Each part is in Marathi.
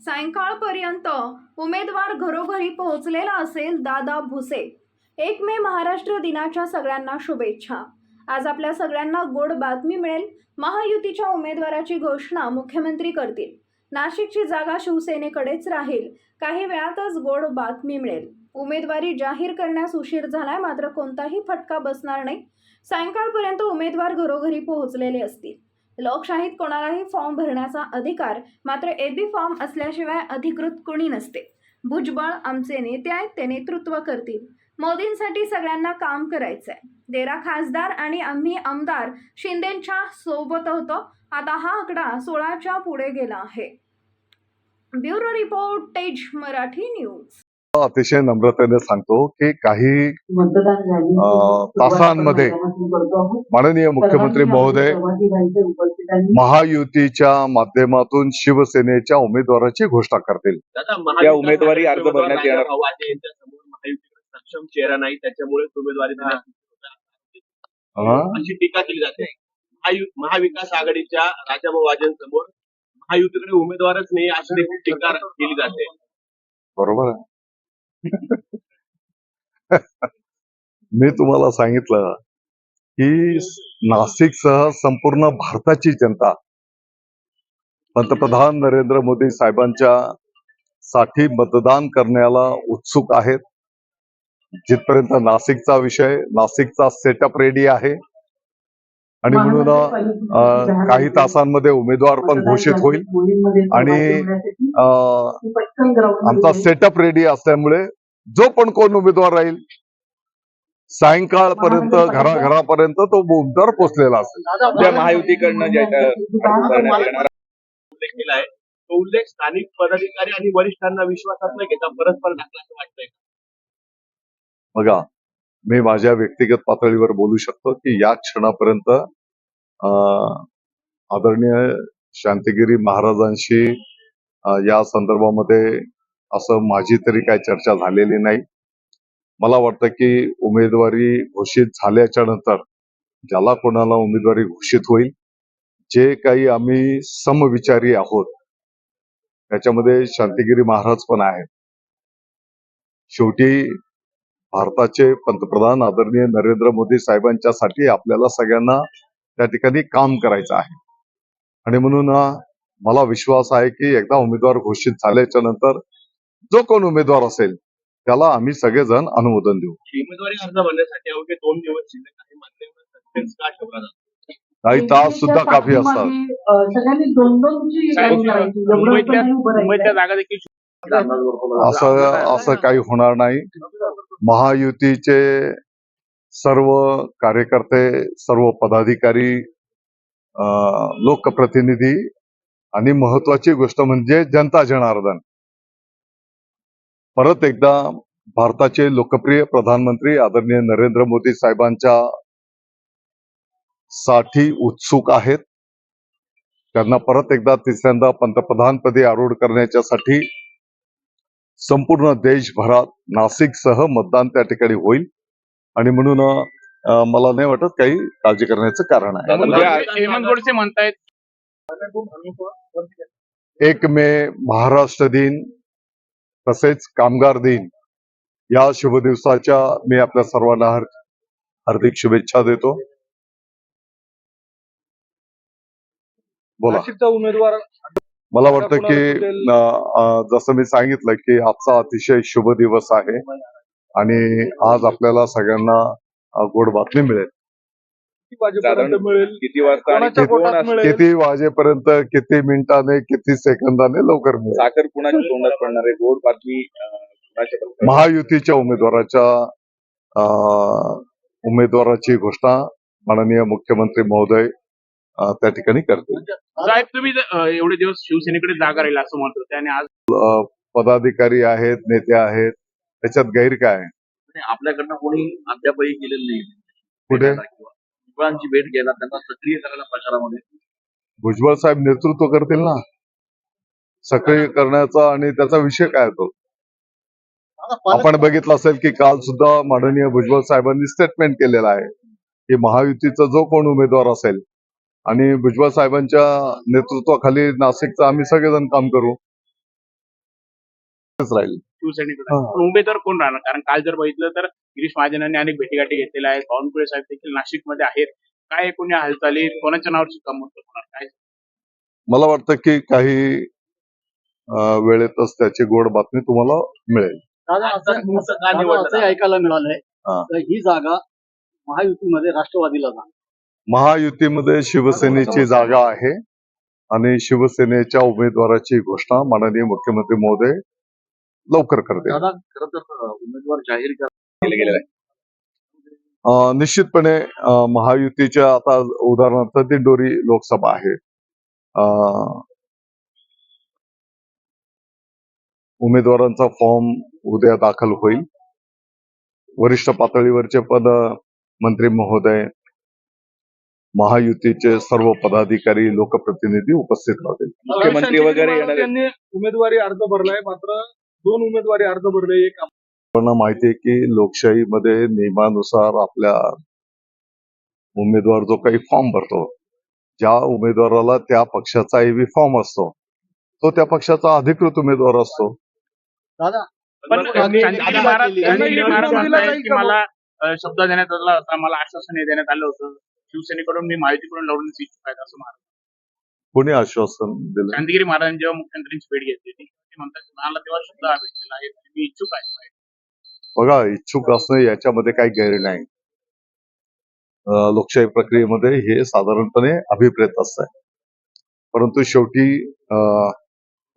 सायंकाळपर्यंत उमेदवार घरोघरी पोहोचलेला असेल दादा भुसे. एक मे महाराष्ट्र दिनाच्या सगळ्यांना शुभेच्छा. आज आपल्या सगळ्यांना गोड बातमी मिळेल. महायुतीच्या उमेदवाराची घोषणा मुख्यमंत्री करतील. नाशिकची जागा शिवसेनेकडेच राहील. काही वेळातच गोड बातमी मिळेल. उमेदवारी जाहीर करण्यास उशीर झालाय मात्र कोणताही फटका बसणार नाही. सायंकाळपर्यंत उमेदवार घरोघरी पोहोचलेले असतील. लोकशाहीत कोणालाही फॉर्म भरण्याचा अधिकार मात्र एबी फॉर्म असल्याशिवाय अधिकृत कोणी नसते. भुजबळ आमचे नेते आहेत ते नेतृत्व करतील. मोदींसाठी सगळ्यांना काम करायचंय. देरा खासदार आणि आम्ही आमदार शिंदेच्या सोबत होतो. आता हा आकडा सोळाच्या पुढे गेला आहे. Bureau reportage Marathi news. अतिशय नम्रतेने सांगतो की काही मतदान झाली. अं, तासांमध्ये माननीय मुख्यमंत्री महोदय महायुतीच्या माध्यमातून शिवसेनेच्या उमेदवाराची घोषणा करतील. दादा या उमेदवारी अर्ज भरण्यात येणार. सक्षम चेहरा नाही. त्याच्यामुळेच उमेदवारी हं? अशी टीका केली जाते. महायु- महाविकास आघाडीच्या राजाभाऊ वाजेंसमोर महायुतीकडे उमेदवारच नाही अशी देखील टीका केली जाते. बरोबर आहे. मी तुम्हाला सांगितलं की नाशिकसह संपूर्ण भारताची जनता पंतप्रधान नरेंद्र मोदी साहेबांच्या साठी मतदान करण्याला उत्सुक आहेत. जिथपर्यंत नाशिकचा विषय नाशिकचा सेटअप रेडी आहे आणि म्हणून काही तासांमध्ये उमेदवार पण घोषित होईल. आणि, अं, आमचा सेटअप रेडी असल्यामुळे जो पण कोण उमेदवार राहील सायंकाळपर्यंत घराघरापर्यंत तो उमेदवार पोहोचलेला असेल. त्या महायुतीकडनं केला आहे. तो उल्लेख स्थानिक पदाधिकारी आणि वरिष्ठांना विश्वासात न घेता परस्पर टाकला असं वाटतंय बघा मी माझ्या व्यक्तिगत पातळीवर बोलू शकतो की या क्षणापर्यंत अं, आदरणीय शांतिगिरी महाराजांशी या संदर्भामध्ये असं माझी तरी काही चर्चा झालेली नाही. मला वाटतं की उमेदवारी घोषित झाल्याच्यानंतर ज्याला कोणाला उमेदवारी घोषित होईल जे काही आम्ही समविचारी आहोत त्याच्यामध्ये शांतिगिरी महाराज पण आहेत. शेवटी भारताचे पंतप्रधान आदरणीय नरेंद्र मोदी साहेबांच्यासाठी आपल्याला सगळ्यांना त्या ठिकाणी काम करायचं आहे. आणि म्हणून मला विश्वास आहे की एकदा उमेदवार घोषित झाल्याच्यानंतर जो कोण उमेदवार असेल त्याला आम्ही सगळेजण अनुमोदन देऊ. उमेदवारी अर्ज भरण्यासाठी अवघे दोन दिवस काही तास सुद्धा काफी असतात. असं असं काही होणार नाही. महायुतीचे सर्व कार्यकर्ते सर्व पदाधिकारी अं, लोकप्रतिनिधी आणि महत्वाची गोष्ट म्हणजे जनता जनार्दन. परत एकदा भारताचे लोकप्रिय प्रधानमंत्री आदरणीय नरेंद्र मोदी साहेबांच्या साठी उत्सुक आहेत. त्यांना परत एकदा तिसऱ्यांदा पंतप्रधानपदी आरूढ करण्याच्यासाठी संपूर्ण देशभरात नाशिकसह मतदान त्या ठिकाणी होईल. आणि म्हणून मला नाही वाटत काही काळजी करण्याचं कारण आहे. हेमंत गोडसे म्हणतायत. एक मे महाराष्ट्र दिन तसेच कामगार दिन. या शुभ दिवसाच्या मी आपल्या सर्वांना हार- हार्दिक शुभेच्छा देतो. बोला. उमेदवार मला वाटतं की जसं मी सांगितलं की आजचा अतिशय शुभ दिवस आहे आणि आज आपल्याला सगळ्यांना गोड बातमी मिळेल. किती वाजेपर्यंत किती वाजता आणि कोणाच्या कोण पोटात असतं? मिळेल? किती वाजेपर्यंत किती मिनिटाने किती सेकंदाने लवकर मिळेल? साखर कुणाच्या तोंडात पडणार आहे? गोड बातमी? महायुतीच्या उमेदवाराच्या उमेदवाराची घोषणा माननीय मुख्यमंत्री महोदय त्या ठिकाणी करतील. साहेब तुम्ही एवढे दिवस शिवसेनेकडे जागा राहील असं म्हणतो त्याने आज अं, पदाधिकारी आहेत नेते आहेत त्याच्यात गैर काय आहे? आपल्याकडनं कोणी अद्यापही केलेलं नाही. कुठे? भुजबळांची भेट घ्यायला त्यांना सक्रिय करायला प्रचारामध्ये. भुजबळ साहेब नेतृत्व करतील ना? सक्रिय करण्याचा आणि त्याचा विषय काय तो? आपण बघितलं असेल की काल सुद्धा माननीय भुजबळ साहेबांनी स्टेटमेंट केलेलं आहे की महायुतीचा जो कोण उमेदवार असेल आणि भुजबळ साहेबांच्या नेतृत्वाखाली नाशिकचं आम्ही सगळेजण काम करू. राहील. शिवसैनिकडे हा. पण उमेदवार कोण राहणार? कारण काल जर बघितलं तर गिरीश महाजनांनी अनेक भेटीगाठी घेतलेल्या आहेत. बावनकुळे साहेब देखील नाशिकमध्ये आहेत. काय एकूण या हालचाली? कोणाच्या नावावर शिक्कामोर्तब होणार काय? मला वाटतं की काही अं, वेळेतच त्याची गोड बातमी तुम्हाला मिळेल. दादा असं- असं असं का दादा, निवडलं? असं ऐकायला मिळालंय. हा. तर ही जागा महायुतीमध्ये राष्ट्रवादीला जाणार. महायुतीमध्ये शिवसेनेची जागा आहे आणि शिवसेनेच्या उमेदवाराची घोषणा माननीय मुख्यमंत्री महोदय लवकर करतील. दादा खरं तर उमेदवार जाहीर गेलेला आहे. निश्चितपणे महायुतीच्या आता उदाहरणार्थ दिंडोरी लोकसभा आहे. उमेदवारांचा फॉर्म उद्या दाखल होईल. वरिष्ठ पातळीवरचे पद मंत्री महोदय महायुतीचे सर्व पदाधिकारी लोकप्रतिनिधी उपस्थित राहतील मुख्यमंत्री वगैरे. त्यांनी उमेदवारी अर्ज भरलाय मात्र दोन उमेदवारी अर्ज भरले एक माहिती आहे की लोकशाहीमध्ये नियमानुसार आपल्या उमेदवार जो काही फॉर्म भरतो ज्या उमेदवाराला त्या पक्षाचा एव्ही फॉर्म असतो. तो त्या पक्षाचा अधिकृत उमेदवार असतो. दादा पण मला शब्द देण्यात आला होता मला आश्वासन हे देण्यात आलं होतं. शिवसेनेकडून मी माहितीकडून लढवण्याची इच्छुक आहे असं महाराज कोणी आश्वासन दिलं? शांतिगिरी महाराजांनी जेव्हा मुख्यमंत्र्यांची भेट घेतली ते म्हणतात की मला तेव्हा शब्द भेटलेला आहे मी इच्छुक आहे. बघा इच्छुक असणं याच्यामध्ये काही गैर नाही. लोकशाही प्रक्रियेमध्ये हे साधारणपणे अभिप्रेत असतं. परंतु शेवटी अं,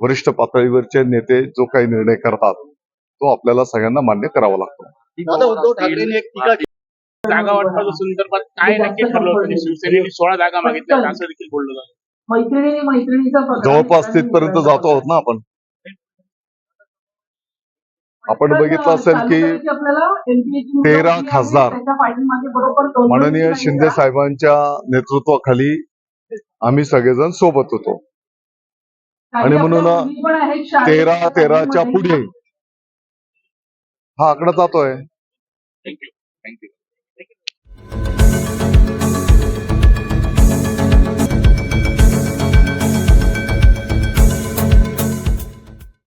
वरिष्ठ पातळीवरचे नेते जो काही निर्णय करतात तो आपल्याला सगळ्यांना मान्य करावा लागतो. जागा वाटपाच्या संदर्भात काय नक्की ठरलं होतं? शिवसेनेने सोळा जागा मागितल्या असं देखील बोललं जातं. मैत्रिणी मैत्रिणीचा जवळपास तिथपर्यंत जातो आहोत ना आपण. आपण बघितलं असेल की तेरा खासदार. माननीय शिंदे साहेबांच्या नेतृत्वाखाली आम्ही सगळेजण सोबत होतो. आणि म्हणून तेरा तेराच्या पुढे. हा आकडा जातोय. Thank you thank you you